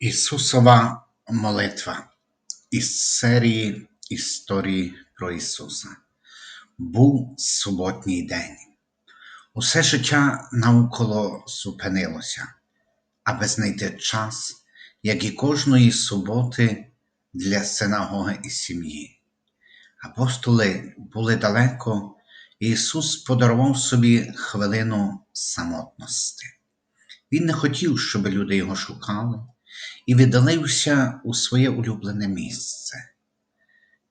Ісусова молитва із серії Історії про Ісуса. Був суботній день. Усе життя навколо зупинилося, аби знайти час, як і кожної суботи для синагоги і сім'ї. Апостоли були далеко, і Ісус подарував собі хвилину самотності. Він не хотів, щоб люди його шукали і віддалився у своє улюблене місце.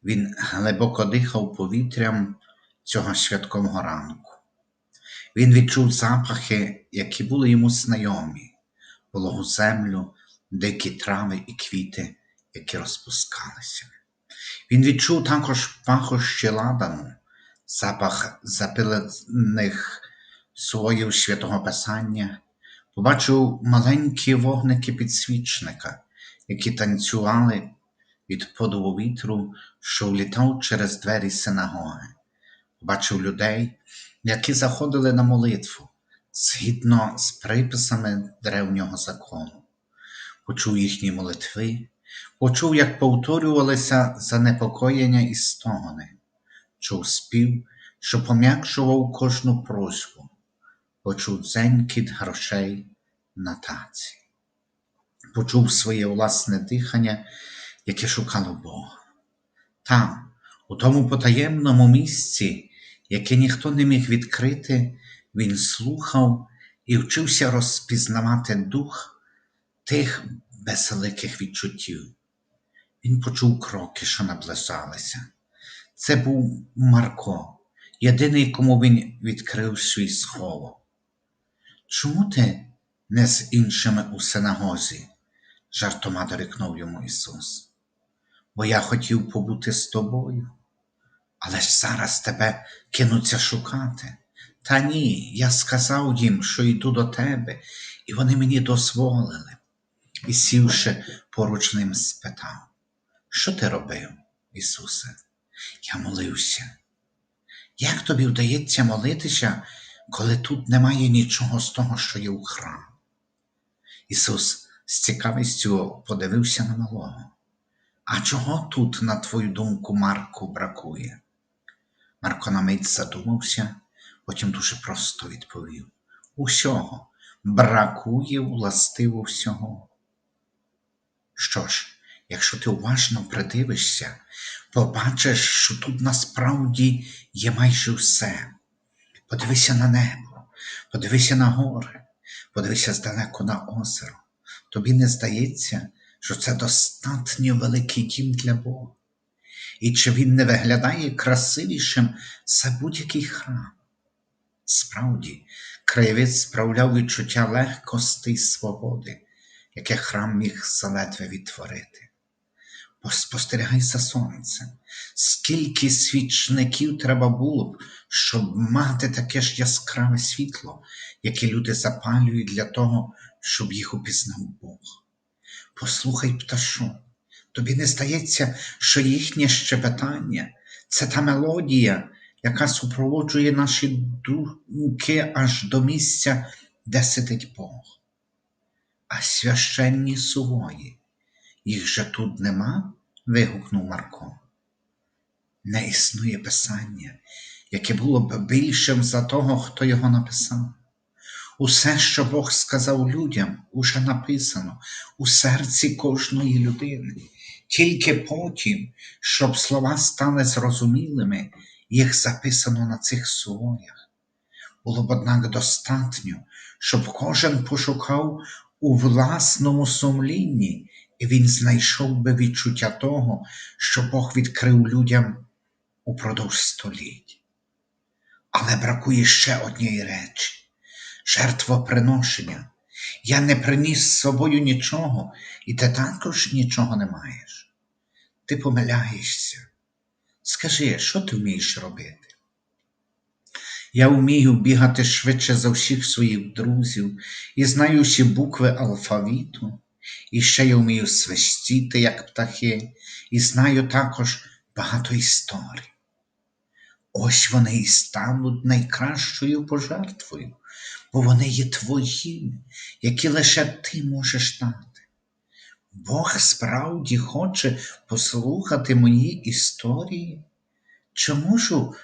Він глибоко дихав повітрям цього святкового ранку. Він відчув запахи, які були йому знайомі, вологу землю, дикі трави і квіти, які розпускалися. Він відчув також пахощі ладану, запах запилених слоїв святого Писання побачив маленькі вогники підсвічника, які танцювали від подову вітру, що влітав через двері синагоги. Побачив людей, які заходили на молитву згідно з приписами древнього закону. Почув їхні молитви, почув, як повторювалися занепокоєння і стогони, чув спів, що пом'якшував кожну просьбу почув дзенькіт грошей на таці, почув своє власне дихання, яке шукало Бога. Там, у тому потаємному місці, яке ніхто не міг відкрити, він слухав і вчився розпізнавати дух тих безликих відчуттів. Він почув кроки, що наближалися. Це був Марко, єдиний, кому він відкрив свій сховок. Чому ти не з іншими у синагозі? жартома дорікнув йому Ісус. Бо я хотів побути з тобою, але ж зараз тебе кинуться шукати. Та ні, я сказав їм, що йду до тебе, і вони мені дозволили. І сівши поруч ним, спитав, що ти робив, Ісусе? Я молився. Як тобі вдається молитися, коли тут немає нічого з того, що є у храмі. Ісус з цікавістю подивився на малого. А чого тут, на твою думку, Марку бракує? Марко на мить задумався, потім дуже просто відповів: Усього бракує властиво всього. Що ж, якщо ти уважно придивишся, побачиш, що тут насправді є майже все. Подивися на небо, подивися на гори, подивися здалеку на озеро. Тобі не здається, що це достатньо великий дім для Бога. І чи він не виглядає красивішим за будь-який храм? Справді, краєвид справляв відчуття легкості й свободи, яке храм міг заледве відтворити. Спостерігай за сонцем, скільки свічників треба було б, щоб мати таке ж яскраве світло, яке люди запалюють для того, щоб їх упізнав Бог. Послухай, пташу, тобі не здається, що їхнє щебетання це та мелодія, яка супроводжує наші думки аж до місця, де сидить Бог. А священні сувої. Їх же тут нема? вигукнув Марко. Не існує писання, яке було б більшим за того, хто його написав. Усе, що Бог сказав людям, уже написано у серці кожної людини, тільки потім, щоб слова стали зрозумілими, їх записано на цих сувоях. Було б, однак, достатньо, щоб кожен пошукав у власному сумлінні і він знайшов би відчуття того, що Бог відкрив людям упродовж століть. Але бракує ще однієї речі жертвоприношення. Я не приніс з собою нічого, і ти також нічого не маєш. Ти помиляєшся. Скажи, що ти вмієш робити? Я вмію бігати швидше за всіх своїх друзів і знаю всі букви алфавіту. І ще я вмію свистіти, як птахи, і знаю також багато історій. Ось вони і стануть найкращою пожертвою, бо вони є твоїми, які лише ти можеш дати. Бог справді хоче послухати мої історії? Чи можу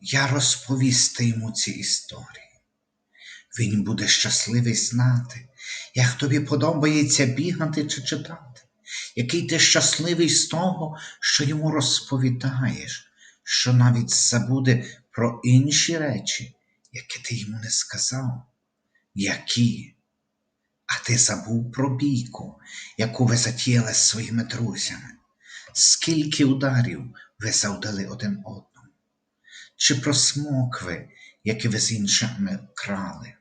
я розповісти йому ці історії? Він буде щасливий знати, як тобі подобається бігати чи читати, який ти щасливий з того, що йому розповідаєш, що навіть забуде про інші речі, які ти йому не сказав. Які? А ти забув про бійку, яку ви затіяли з своїми друзями. Скільки ударів ви завдали один одному? Чи про смокви, які ви з іншими крали?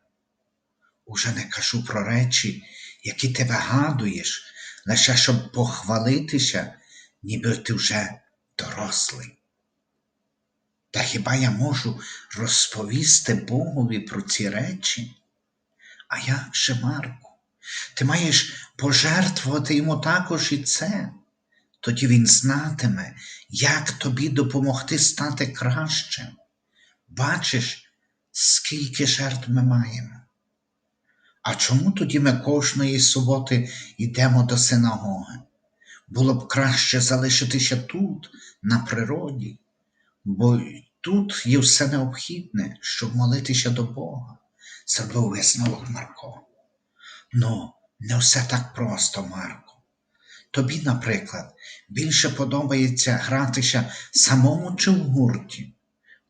Уже не кажу про речі, які ти вигадуєш, лише щоб похвалитися, ніби ти вже дорослий. Та хіба я можу розповісти Богові про ці речі? А як же, Марку? Ти маєш пожертвувати йому також і це. Тоді він знатиме, як тобі допомогти стати кращим. Бачиш, скільки жертв ми маємо. А чому тоді ми кожної суботи йдемо до синагоги? Було б краще залишитися тут, на природі, бо тут є все необхідне, щоб молитися до Бога, зробив висновок Марко. Ну, не все так просто, Марко. Тобі, наприклад, більше подобається гратися самому чи в гурті?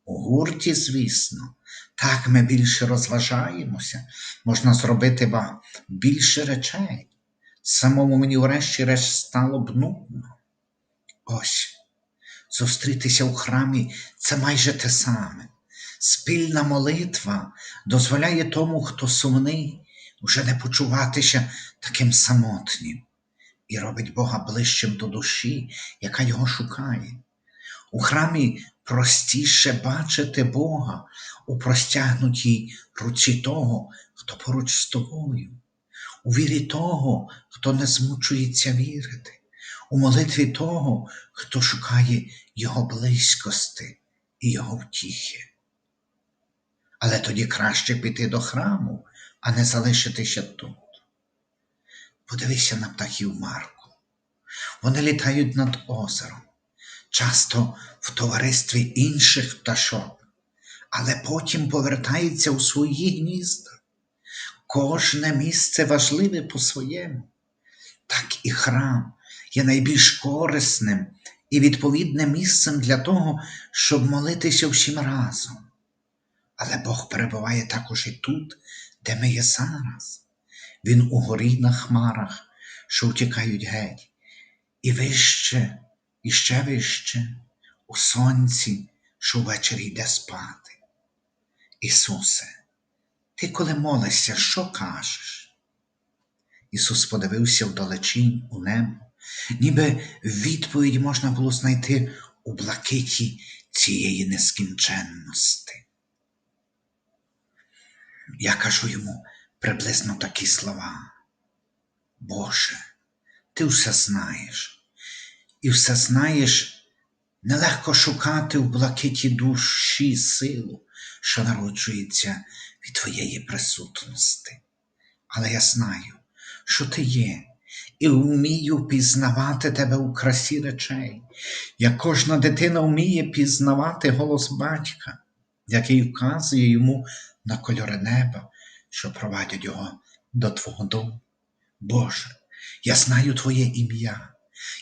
У гурті, звісно, так ми більше розважаємося, можна зробити ба більше речей. Самому мені врешті-решт стало б нудно. Ось, зустрітися у храмі це майже те саме. Спільна молитва дозволяє тому, хто сумний, уже не почуватися таким самотнім і робить Бога ближчим до душі, яка його шукає. У храмі простіше бачити Бога у простягнутій руці того, хто поруч з тобою, у вірі того, хто не змучується вірити, у молитві того, хто шукає Його близькости і Його втіхи. Але тоді краще піти до храму, а не залишитися тут. Подивися на птахів Марку. Вони літають над озером, часто в товаристві інших пташок, але потім повертаються у свої гнізда. Кожне місце важливе по-своєму. Так і храм є найбільш корисним і відповідним місцем для того, щоб молитися всім разом. Але Бог перебуває також і тут, де ми є зараз. Він угорі на хмарах, що втікають геть, і вище, і ще вище, у сонці, що ввечері йде спати. Ісусе, ти коли молишся, що кажеш? Ісус подивився вдалечінь у небо, ніби відповідь можна було знайти у блакиті цієї нескінченності. Я кажу йому приблизно такі слова. Боже, ти все знаєш, і все знаєш, нелегко шукати в блакиті душі силу, що народжується від твоєї присутності. Але я знаю, що ти є, і вмію пізнавати тебе у красі речей, як кожна дитина вміє пізнавати голос батька, який вказує йому на кольори неба, що провадять його до Твого дому. Боже, я знаю Твоє ім'я.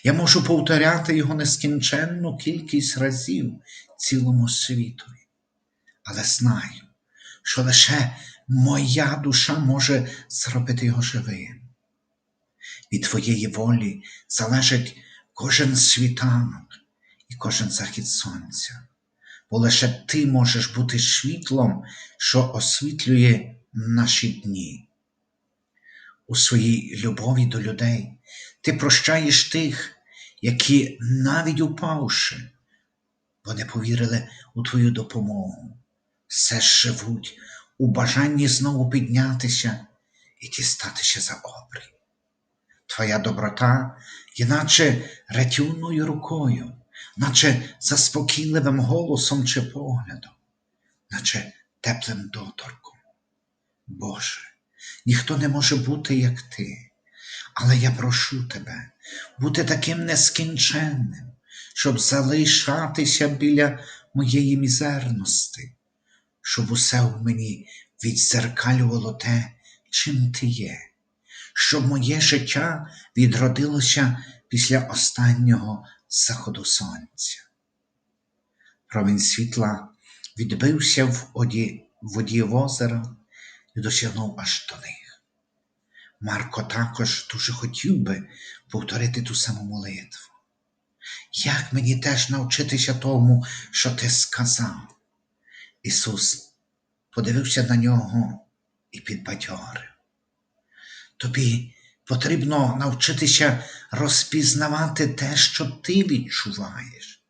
Я можу повторяти його нескінченну кількість разів цілому світові. Але знаю, що лише моя душа може зробити його живим. Від Твоєї волі залежить кожен світанок і кожен захід сонця бо лише ти можеш бути світлом, що освітлює наші дні. У своїй любові до людей ти прощаєш тих, які, навіть упавши, вони повірили у твою допомогу, все живуть у бажанні знову піднятися і дістатися за обрій. Твоя доброта, іначе рятівною рукою наче заспокійливим голосом чи поглядом, наче теплим доторком. Боже, ніхто не може бути, як ти, Але я прошу тебе бути таким нескінченним, щоб залишатися біля моєї мізерності, щоб усе в мені відзеркалювало те, чим ти є, щоб моє життя відродилося після останнього заходу сонця. Промінь світла відбився в воді, в воді озера і досягнув аж до них. Марко також дуже хотів би повторити ту саму молитву. Як мені теж навчитися тому, що ти сказав? Ісус подивився на нього і підбадьорив. Тобі потрібно навчитися розпізнавати те, що ти відчуваєш.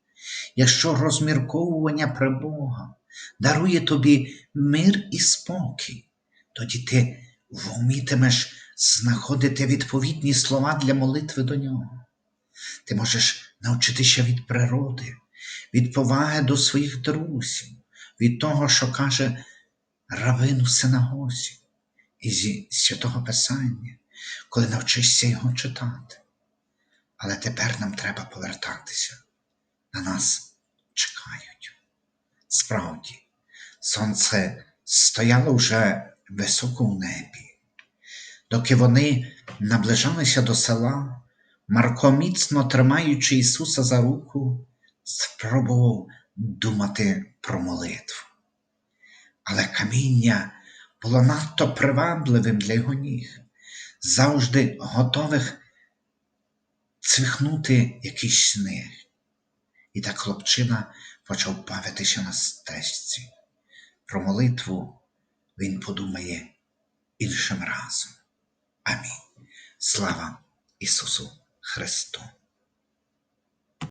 Якщо розмірковування про Бога дарує тобі мир і спокій, тоді ти вмітимеш знаходити відповідні слова для молитви до нього. Ти можеш навчитися від природи, від поваги до своїх друзів, від того, що каже равин у синагозі, і зі святого Писання, коли навчишся його читати. Але тепер нам треба повертатися. На нас чекають. Справді, сонце стояло вже високо в небі. Доки вони наближалися до села, Марко, міцно тримаючи Ісуса за руку, спробував думати про молитву. Але каміння було надто привабливим для його ніг, завжди готових цвихнути якийсь з. І так хлопчина почав бавитися на стежці. Про молитву він подумає іншим разом. Амінь. Слава Ісусу Христу!